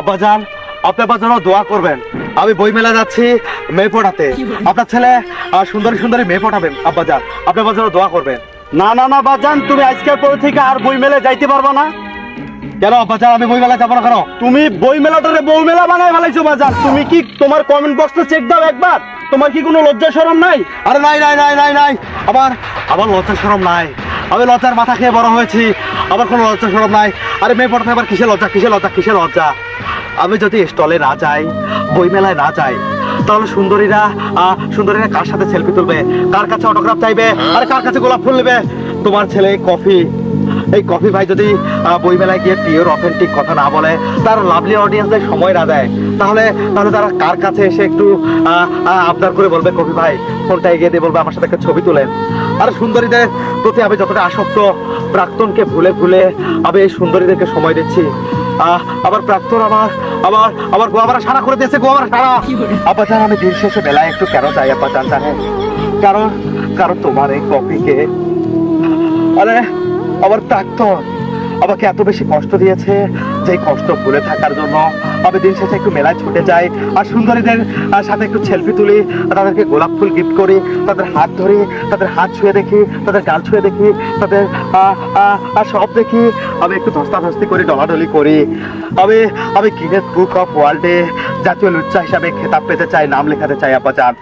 আব্বাজান আপনি আমার জন্য দোয়া করবেন। আমি বই মেলা যাচ্ছি মেয়ে পড়াতে। আপনার ছেলে সুন্দরী সুন্দরী মেয়ে পড়াবেন আব্বাজান আপনি আমার জন্য দোয়া করবেন। না না না বাজান তুমি আজকের পর থেকে আর বই মেলে যাইতে পারবা না। কেন আব্বাজান আমি বই মেলা যাব না কেন? তুমি বই মেলাটারে বউ মেলা বানায় ফেলাইছো বাজান তুমি কি তোমার কমেন্ট বক্সটা চেক দাও একবার? তোমার কি কোনো লজ্জা শরম নাই? আরে নাই নাই নাই নাই নাই। আমার আমার লজ্জা সরম নাই। আমি লজ্জার মাথা খেয়ে বড় হয়েছি। আমার কোনো লজ্জা সরব নাই। আরে মেয়ে পড়তে আবার কিসের লজ্জা? কিসের লজ্জা? কিসের লজ্জা? আমি যদি স্টলে না যাই বই মেলায় না যাই, তাহলে সুন্দরীরা সুন্দরীরা কার সাথে সেলফি তুলবে? কার কাছে অটোগ্রাফ চাইবে? আর কার কাছে গোলাপ ফুল নেবে? তোমার ছেলে কফি, এই কফি ভাই যদি বইমেলায় গিয়ে পিওর অথেন্টিক কথা না বলে, তার লাভলি অডিয়েন্সদের সময় না দেয়, তাহলে তাহলে তারা কার কাছে এসে একটু আবদার করে বলবে, কফি ভাই ফোনটা এগিয়ে দিয়ে বলবে, আমার সাথে একটা ছবি তোলেন। আর সুন্দরীদের প্রতি আমি যতটা আসক্ত প্রাক্তনকে ভুলে ভুলে আমি এই সুন্দরীদেরকে সময় দিচ্ছি। আবার প্রাক্তন আমার আবার আবার গোয়াবারা সারা করে দিয়েছে গোয়াবারা সারা। আপা জান আমি দিন শেষে বেলায় একটু কেন যাই আপা জানে জানেন কারণ কারণ তোমার এই কপিকে আরে আমার প্রাক্তন আমাকে এত বেশি কষ্ট দিয়েছে। যে কষ্ট ভুলে থাকার জন্য আমি দিন শেষে একটু মেলায় ছুটে যাই। আর সুন্দরীদের সাথে একটু সেলফি তুলি, তাদেরকে গোলাপ ফুল গিফট করি, তাদের হাত ধরি, তাদের হাত ছুঁয়ে দেখি, তাদের গাল ছুঁয়ে দেখি, তাদের সব দেখি। আমি একটু ধস্তাধস্তি করি, ডলাডলি করি। আমি আমি গিনেস বুক অফ ওয়ার্ল্ডে জাতীয় লুচ্চা হিসাবে খেতাব পেতে চাই, নাম লেখাতে চাই, আপা চান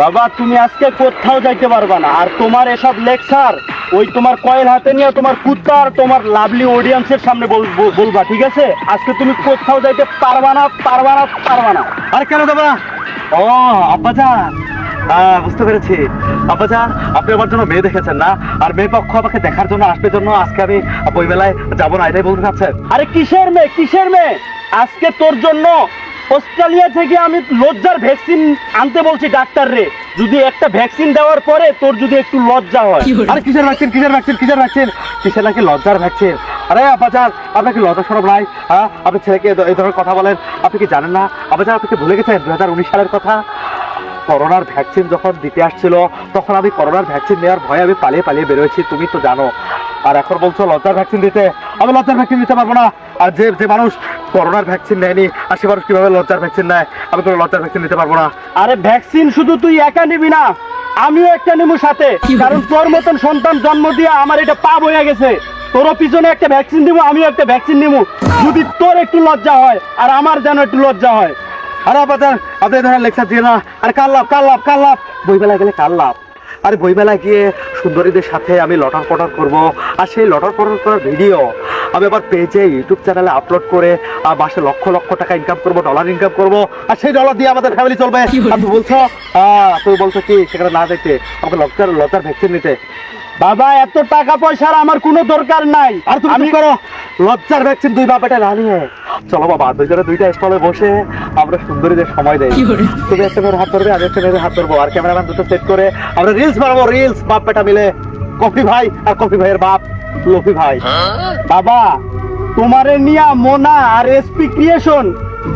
বাবা, তুমি আজকে কোথাও যাইতে পারবা না। আর তোমার এসব লেকচার ওই তোমার কয়েল হাতে নিয়ে তোমার কুত্তা আর তোমার লাভলি অডিয়েন্সের সামনে বল- বল- বলবা ঠিক আছে? আজকে তুমি কোথাও যাইতে পারবা না পারবা না পারবা না। আর কেন দেবো? ও আব্বাজান আহ, বুঝতে পেরেছি। আব্বাজান আপনি আমার জন্য মেয়ে দেখেছেন না? আর মেয়ে পক্ষ আমাকে দেখার জন্য আসবে জন্য আজকে আমি বই মেলায় যাব না এটাই বলতে চাচ্ছেন। আরে কিসের মেয়ে কিসের মেয়ে? আজকে তোর জন্য অস্ট্রেলিয়া থেকে আমি লজ্জার ভ্যাকসিন আনতে বলছি ডাক্তার রে। যদি একটা ভ্যাকসিন দেওয়ার পরে তোর যদি একটু লজ্জা হয়। আরে কিসের ভ্যাকসিন কিসের ভ্যাকসিন কিসের ভ্যাকসিন কিসের নাকি লজ্জার ভ্যাকসিন আরে আপাচার আপনাকে কি লজ্জা সরব নাই হ্যাঁ? আপনি ছেলেকে এই ধরনের কথা বলেন আপনি কি জানেন না? আপাচার আপনি কি ভুলে গেছেন? দু হাজার উনিশ সালের কথা? করোনার ভ্যাকসিন যখন দিতে আসছিল তখন আমি করোনার ভ্যাকসিন নেওয়ার ভয়ে আমি পালিয়ে পালিয়ে বেরোয়েছি তুমি তো জানো। আর এখন বলছো লজ্জার ভ্যাকসিন দিতে। আমি লজ্জার ভ্যাকসিন দিতে পারব না। আর যে যে মানুষ করোনার ভ্যাকসিন নেয়নি আর সে মানুষ কীভাবে লজ্জার ভ্যাকসিন নেয় আমি কোনো লজ্জার ভ্যাকসিন দিতে পারব না। আরে ভ্যাকসিন শুধু তুই একা নিবি না আমিও একটা নেব সাথে। কারণ তোর মতন সন্তান জন্ম দিয়ে আমার এটা পাপ হয়ে গেছে। তোরও পিছনে একটা ভ্যাকসিন দিব আমিও একটা ভ্যাকসিন নিবো। যদি তোর একটু লজ্জা হয় আর আমার যেন একটু লজ্জা হয়। আরে আপাতত আপনি এই ধরনের লেকচার দিয়ে না। আর কার লাভ কার লাভ কার লাভ? বইমেলায় গেলে কার লাভ? আরে বইমেলায় গিয়ে সুন্দরীদের সাথে আমি লটার পটার করব আর সেই লটার পটার করার ভিডিও আমি আবার পেজে ইউটিউব চ্যানেলে আপলোড করে আর মাসে লক্ষ লক্ষ টাকা ইনকাম করব ডলার ইনকাম করব আর সেই ডলার দিয়ে আমাদের ফ্যামিলি চলবে। তুমি বলছো? হ্যাঁ তুমি বলছো কি সেখানে না দেখতে আমাকে লজ্জার লজ্জার ভ্যাকসিন নিতে। বাবা এত টাকা পয়সার আমার কোনো দরকার নাই। আর তুমি আমি করো। লজ্জার ভ্যাকসিন দুই বাপেটা না নিয়ে। চলো বাবা দুইজনে দুইটা স্টলে বসে আমরা সুন্দরীদের সময় দেই। তুমি একটা মেয়ের হাত ধরবে আমি একটা মেয়ের হাত ধরবো। আর ক্যামেরাম্যান দুটো সেট করে আমরা রিলস বানাবো রিলস বাপ বেটা মিলে। কফি ভাই আর কফি ভাইয়ের বাপ লফি ভাই। বাবা তোমারে নিয়া মোনা আর এসপি ক্রিয়েশন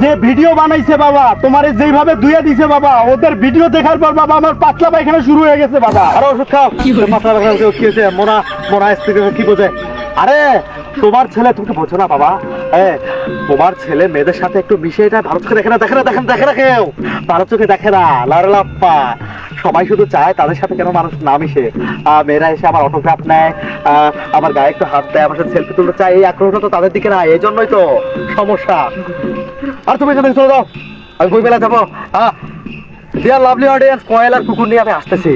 যে ভিডিও বানাইছে বাবা তোমারে যেভাবে ধুয়ে দিছে বাবা ওদের ভিডিও দেখার পর বাবা আমার পাতলা পায়খানা শুরু হয়ে গেছে বাবা। আরে ওষুধ খাও। মাথা পাতলা পায়খানা কি হয়েছে মোনা মোনা এসে কি বোঝে? আরে তোমার ছেলে তুমি কি বোঝো না বাবা। হ্যাঁ তোমার ছেলে মেয়েদের সাথে একটু মিশে এটা ভারত চোখে দেখে না দেখে না দেখে না দেখে না কেউ। ভারত চোখে দেখে না লারলাপ্পা সবাই শুধু চায় তাদের সাথে কেন মানুষ না মিশে। মেয়েরা এসে আমার অটোগ্রাফ নেয় আমার গায়ে একটু হাত দেয়, আমার সাথে সেলফি তুলতে চায়, এই আগ্রহটা তো তাদের দিকে না এই জন্যই তো সমস্যা। আর তুমি এখান চলে যাও, আমি বই মেলা যাব। হ্যাঁ ডিয়ার লাভলি অডিয়েন্স কয়েল আর কুকুর নিয়ে আমি আসতেছি।